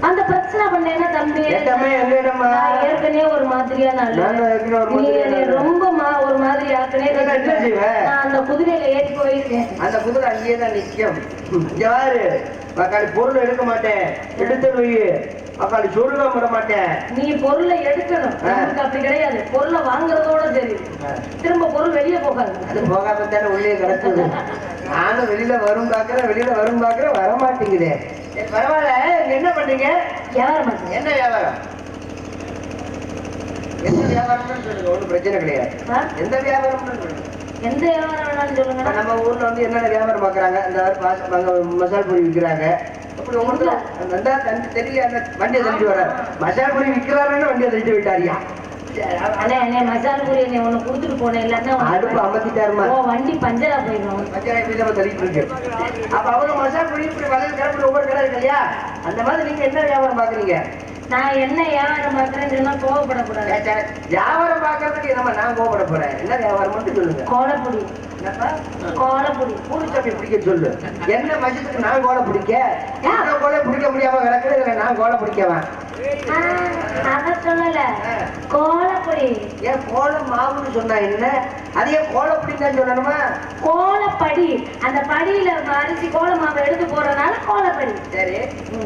அந்த பிரச்சனை பண்ணேன்னா தம்பி ஏற்கனவே ஒரு மாதிரியான ஏற்கனவே நீ. ரொம்ப ஒரு மாதிரி? நான் அந்த குதிரையில ஏறி போயிருக்கேன். அந்த குதிரை அங்கேயே தான் நிற்கும் யாரு பொருள் எடுக்க மாட்டேன். எடுத்து வை. மக்காளி சொல்லுவ விட மாட்டேன். நீ பொருளை எடுக்கணும். நமக்கு அப்படி கிடையாது. பொருளை வாங்குறதோட சரி. திரும்ப பொருள் வெளியே போகாது. அது போகாம தானே உள்ளே கிடக்குது. நானும் வெளியில வரும் பாக்குறேன் வெளியில வரும் பாக்குறேன் வர மாட்டேங்குதே பரவாயில்ல. என்ன பண்றீங்க? வியாபாரம் என்ன வியாபாரம்? என்ன வியாபாரம்னு சொல்லுங்க. ஒன்றும் பிரச்சனை கிடையாது? எந்த வியாபாரம்னு சொல்லுங்க. எந்த வியாபாரம் வேணாலும் சொல்லுங்க. நம்ம ஊர்ல வந்து என்னென்ன வியாபாரம் பாக்குறாங்க? இந்த மசால் பொரி விற்கிறாங்க அப்படி உங்களுக்கு தெரியல. அந்த வண்டியை தள்ளிட்டு வர மசால் பொரி விற்கிறாருன்னு வண்டியை தள்ளிட்டு விட்டாரியா அண்ணே அண்ணே மசாலா பூரி என்னை ஒண்ணு கொடுத்துட்டு போனேன். இல்லன்னா அடுப்பு அமர்த்திட்டாருமா? ஓ வண்டி பஞ்சரா போயிடும். போய் நம்ம தள்ளிட்டு இருக்கு அப்ப அவங்க மசால் பொரி இப்படி வளையல் கிளம்பி ஒவ்வொரு கடை இருக்கு இல்லையா? அந்த மாதிரி நீங்க என்ன வியாபாரம் பாக்குறீங்க? நான் என்ன வியாபாரம் பார்க்கறேன்னு கோவப்படக்கூடாது. வியாபாரம் பாக்குறதுக்கு நம்ம நான் கோபப்பட போறேன். என்ன வியாபாரம் மட்டும் சொல்லுங்க. கோலப்பொடி. கோலப்பொடி. பூரிச்சப்பி பிடிக்க சொல்லு. என்ன மச்சத்துக்கு நான் கோலை பிடிக்க? என்ன கோலை பிடிக்க முடியாம கிடக்குது இதுல நான் கோலை பிடிக்கவன் அத சொல்லல. கோலப்பொடி. ஏன் கோல மாவுன்னு சொன்னா என்ன? அதையே கோலை பிடிக்கன்னு சொல்லணுமா? கோலப்படி. அந்த படியில அரிசி கோல மாவை எடுத்து போறதுனால கோலப்படி. சரி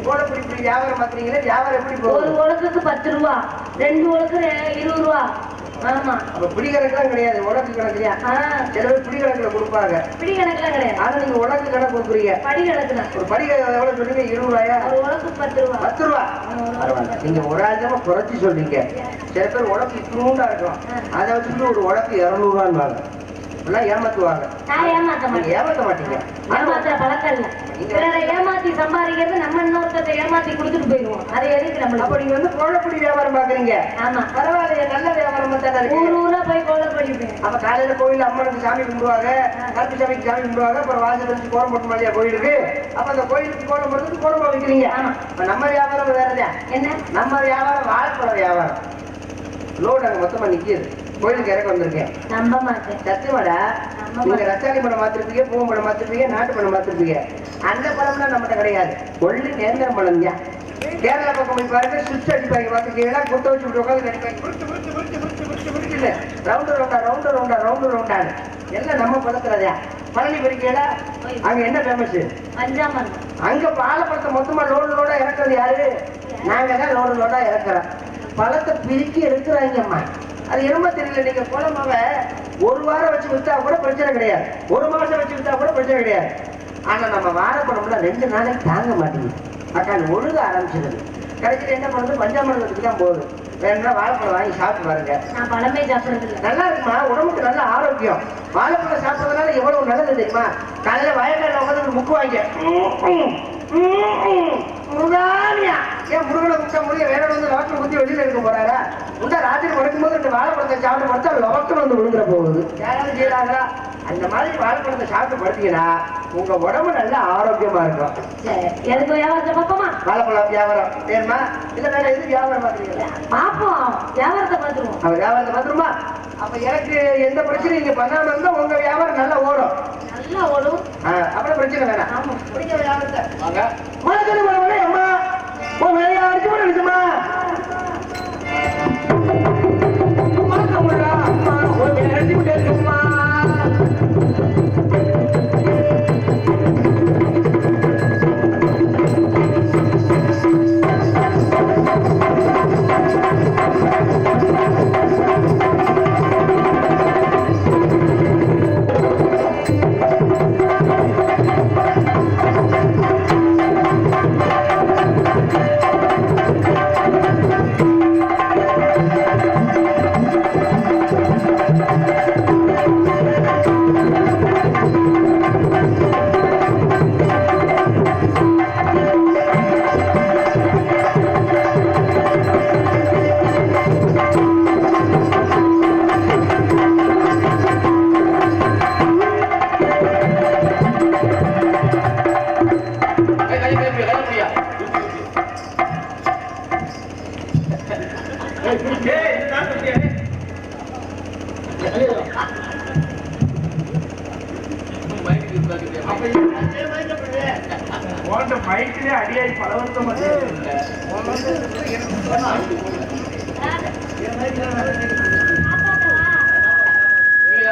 கோலை பிடி பிடி வியாபாரம் பாக்குறீங்களா வியாபாரம் எப்படி ஒரு போகுது உலக்குக்கு பத்து ரூபா ரெண்டு ரெ- இருபது ரூபா. அப்ப பிடி கணக்குலாம் கிடையாது உலக்கு கணக்குலையா? சில பேர் பிடி கணக்குல கொடுப்பாங்க. பிடி கணக்குலாம் கிடையாது. ஆனா நீங்க உலக்கு கணக்கு கொடுக்குறீங்க. படி கணக்கு தான் ஒரு படி எவ்வளவு சொன்னீங்க இருபது ரூபாயா? உலக்கு பத்து ரூபா. பத்து ரூபா. பரவாயில்ல. நீங்க ஒரு ஆயிரமா குறைச்சி சொல்றீங்க. சில பேர் உடம்பு இத்தினூண்டா இருக்கும். அதை வச்சுட்டு ஒரு உடம்பு இரநூறுவான்னு வாங்க எல்லாம் ஏமாத்துவாங்க. நான் ஏமாத்த மாட்டேன். ஏமாத்த மாட்டீங்க. ஏமாத்துற பழக்கம் இல்ல. பிறரை ஏமாத்தி சம்பாதிக்கிறது நம்ம இன்னொருத்தத்தை ஏமாத்தி கொடுத்துட்டு போயிடுவோம். அது எதுக்கு அப்ப நம்மளுக்கு நீங்க வந்து கோழப்பொடி வியாபாரம் பாக்குறீங்க. ஆமா. பரவாயில்லையே நல்ல வியாபாரமா தானே ஊர் ஊரா போய் கோலப்பொடி போய் அப்ப காலையில கோயில் அம்மனுக்கு சாமி கும்பிடுவாங்க. கருப்பு சாமிக்கு சாமி கும்பிடுவாங்க. அப்புறம் வாசல் வச்சு கோலம் போட்டு மாதிரியா கோயிலுக்கு அப்ப அந்த கோயிலுக்கு கோலம் போடுறதுக்கு கோலமா வைக்கிறீங்க. அப்ப நம்ம வியாபாரம் வேறதா. என்ன? நம்ம வியாபாரம் வாழைப்பழ வியாபாரம். லோடு அங்க மொத்தமா நிக்கிது. கோயிலுக்கு இறக்க வந்திருக்கேன் நம்ப மாட்டேன். சத்தியமாடா. நீங்க ரசாயன படம் மாத்திருப்பீங்க பூ படம் மாத்திருப்பீங்க நாட்டு படம் மாத்திருப்பீங்க. அந்த படம்லாம் நம்மகிட்ட கிடையாது. ஒள்ளி நேந்திர படம் தான். கேரளா பக்கம் போய் பாருங்க சுவிட்ச் அடிப்பாங்க பார்த்துக்கீங்களா குத்த வச்சு விட்டு உட்காந்து இல்ல. ரவுண்டு ரவுண்டா ரவுண்டு ரவுண்டா ரவுண்டு ரவுண்டான்னு. எல்லாம் நம்ம படத்துலதா பழனி போயிருக்கீங்களா அங்க என்ன ஃபேமஸ் அங்க பாலப்பழத்தை மொத்தமா லோடு லோடா இறக்குறது யாரு? நாங்க தான் லோடு லோடா இறக்குறோம். பழத்தை பிரிக்கி எடுக்கிறாங்கம்மா. அது என்னமோ தெரியல நீங்க குளமாவ ஒரு வாரம் வச்சு வித்தா கூட பிரச்சனை கிடையாது ஒரு மாசம் வச்சு வித்தா கூட பிரச்சனை கிடையாது ஆனா நம்ம வாழைப்பழம்ல ரெண்டு நாளைக்கு தாங்க மாட்டேங்குது அக்கா ஒழுக ஆரம்பிச்சிருது கடைசியில் என்ன பண்ணுறது பஞ்சாமிரதத்துக்கு தான் போகுது வேணும்னா வாழைப்பழம் வாங்கி சாப்பிட்டு பாருங்க நான் பழமே சாப்பிடுறது நல்லா இருக்குமா உடம்புக்கு நல்ல ஆரோக்கியம் வாழைப்பழம் சாப்பிட்றதுனால எவ்வளவு நல்லது தெரியுமா காலையில வயக்காட்டில் உட்காந்து முக்குவாங்க முருகானியா ஏன் முருகனை குத்த முடிய வேற வந்து லவக்கல் குத்தி வெளியில இருக்க போறாரா முந்தா இந்த வாழைப்பழத்தை சாப்பிட்டு படுத்தா லவக்கல் வந்து விழுந்துற போகுது. யாராவது செய்யறாங்களா அந்த மாதிரி வாழைப்பழத்தை சாப்பிட்டு படுத்தீங்கன்னா உங்க உடம்பு நல்ல ஆரோக்கியமா இருக்கும். சரி எதுக்கு வியாபாரத்தை பார்ப்போமா? வாழைப்பழம் வியாபாரம். வேணுமா? இல்ல வேற எது வியாபாரம் பாக்குறீங்களா பார்ப்போம். வியாபாரத்தை பார்த்துருவோம். அவ வியாபாரத்தை பார்த்துருமா? அப்ப எனக்கு எந்த பிரச்சனையும் இங்க பண்ணாம இருந்தா உங்க வியாபாரம் நல்லா ஓடும். நல்லா ஓடும். அப்புறம் பிரச்சனை வேணாம். ஆமா. பிடிக்க வியாபாரத்தை. வாங்க. மனவனே அம்மா? உன் வேலையை அடிச்சு போட போன்ற மைக்கிலே அடியாய் பல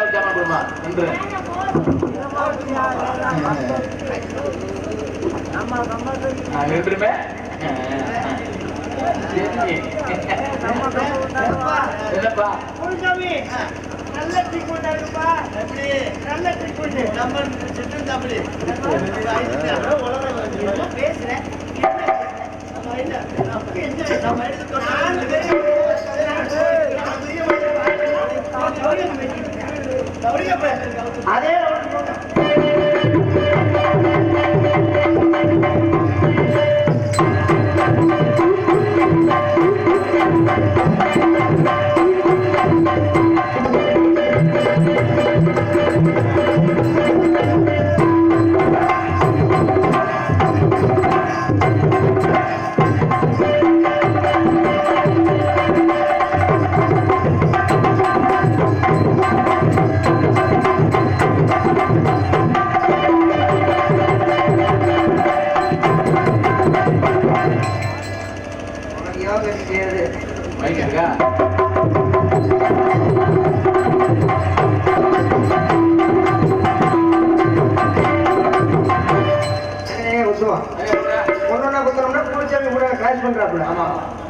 ஜாமான் கொடுமா என்று நான் நின்றுமே என்னப்பா? நல்ல ட்ரீட்மெண்ட் இருக்குப்பா. நல்ல ட்ரீட்மெண்ட் நம்ம சிட்டன் தம்பி பேசுறேன் அதே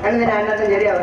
ஆமா அண்ணன் அண்ணன் சரியா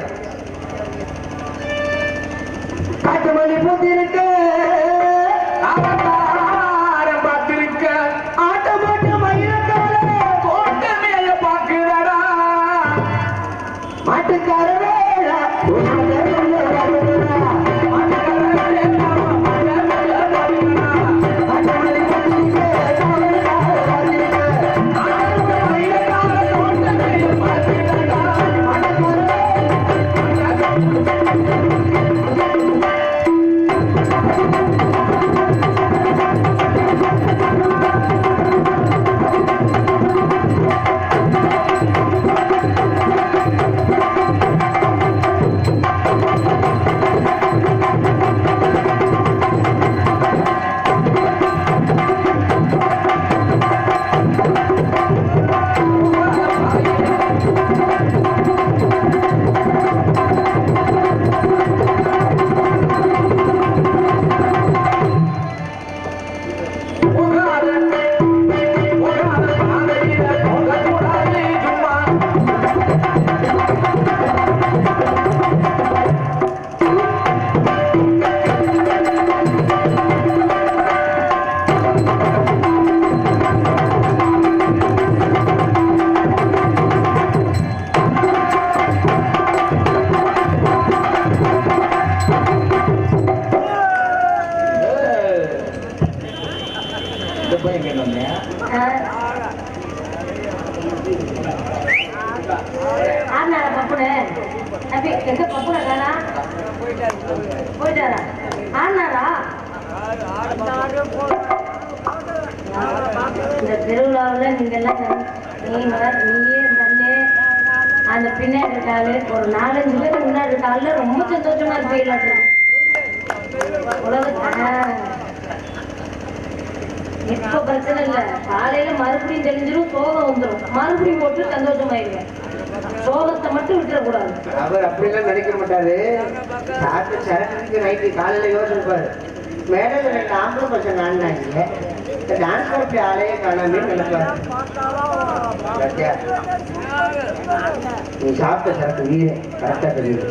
போயிட்டாரா? ஆனாரா இந்த திருவிழாவில் நீங்க எல்லாம் நீங்க நீயே தண்ணே அந்த பின்னாடி இருக்காளு ஒரு நாலஞ்சு பேர் முன்னாடி இருக்காள் ரொம்ப சந்தோஷமா இருப்பீங்களாட்டு உலகத்தை இப்ப பிரச்சனை இல்ல. காலையில மறுபடியும் தெரிஞ்சிடும் சோகம் வந்துடும் மறுபடியும் போட்டு சந்தோஷமாயிருவேன் சோகத்தை மட்டும் விட்டுறக்கூடாது. அவர் அப்படிலாம் நினைக்க மாட்டாரு. சாப்பிட்டு சரக்கு நைட்டு காலையில யோசிப்பாரு. மேடையில் ரெண்டு ஆம்பளை பசங்க ஆடினாங்க. இந்த டான்ஸ் காப்பி ஆளையே காணாமே நினைப்பாரு? நீ சாப்பிட்ட சரக்கு வீடு கரெக்டா தெரியுது.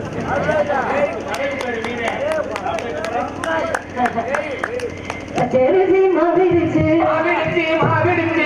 தெரிசி மகிழ்ச்சி மாவிடுச்சு மாவிடுச்சு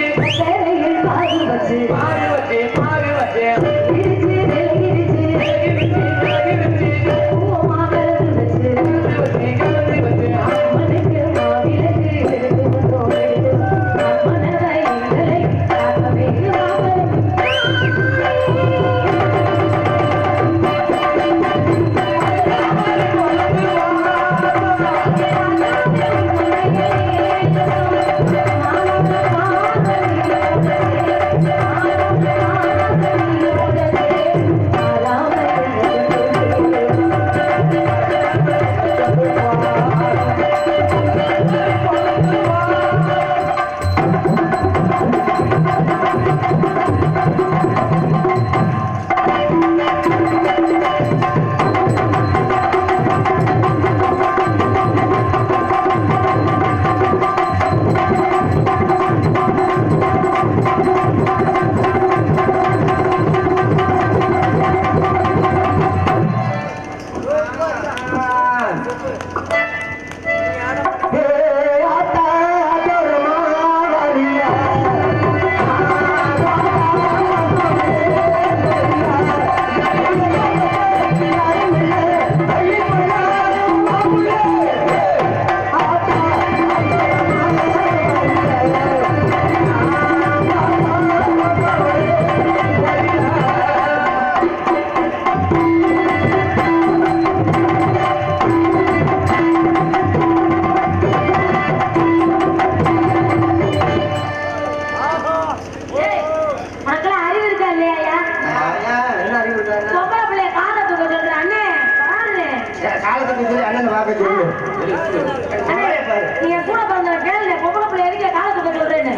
நீ என் கூட பிறந்தவன் கேளு, நான் பொம்பளை பிள்ளை எதுக்கு காலை தூக்க சொல்றேன்னு?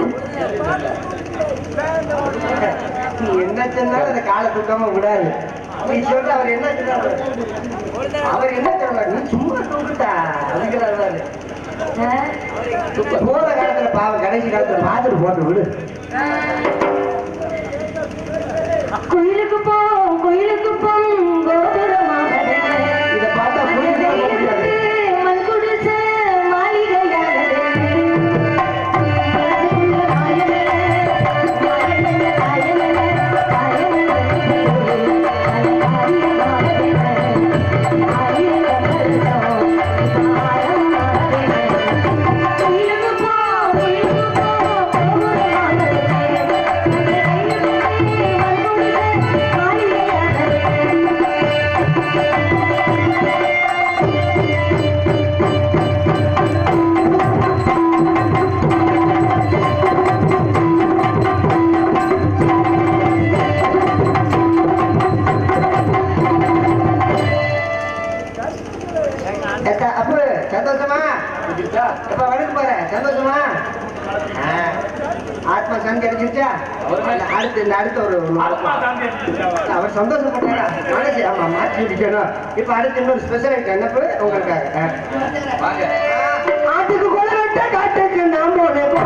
நீ என்ன சொன்னாலும் அந்த காலை தூக்காம விடாது நீ சொல்ற அவர் என்ன சொன்னாரு அவர் என்ன சொல்றாரு நீ சும்மா தூக்குட்டா அதுங்கிறாரு ஆ? போற காலத்துல பாவம் கடைசி காலத்துல பார்த்துட்டு போட்டு விடு கோயிலுக்கு போ கோயிலுக்கு போ கோபுரமாகவே. அடுத்து இந்த அடுத்த ஒரு? அவர் சந்தோஷப்பட்டாரா? ஆமா மாற்றி விட்டுக்கணும் இப்ப அடுத்து இன்னொரு ஸ்பெஷல் ஐட்டம் என்னப்பு உங்களுக்காக. ஆட்டுக்கு காட்டுக்கு போன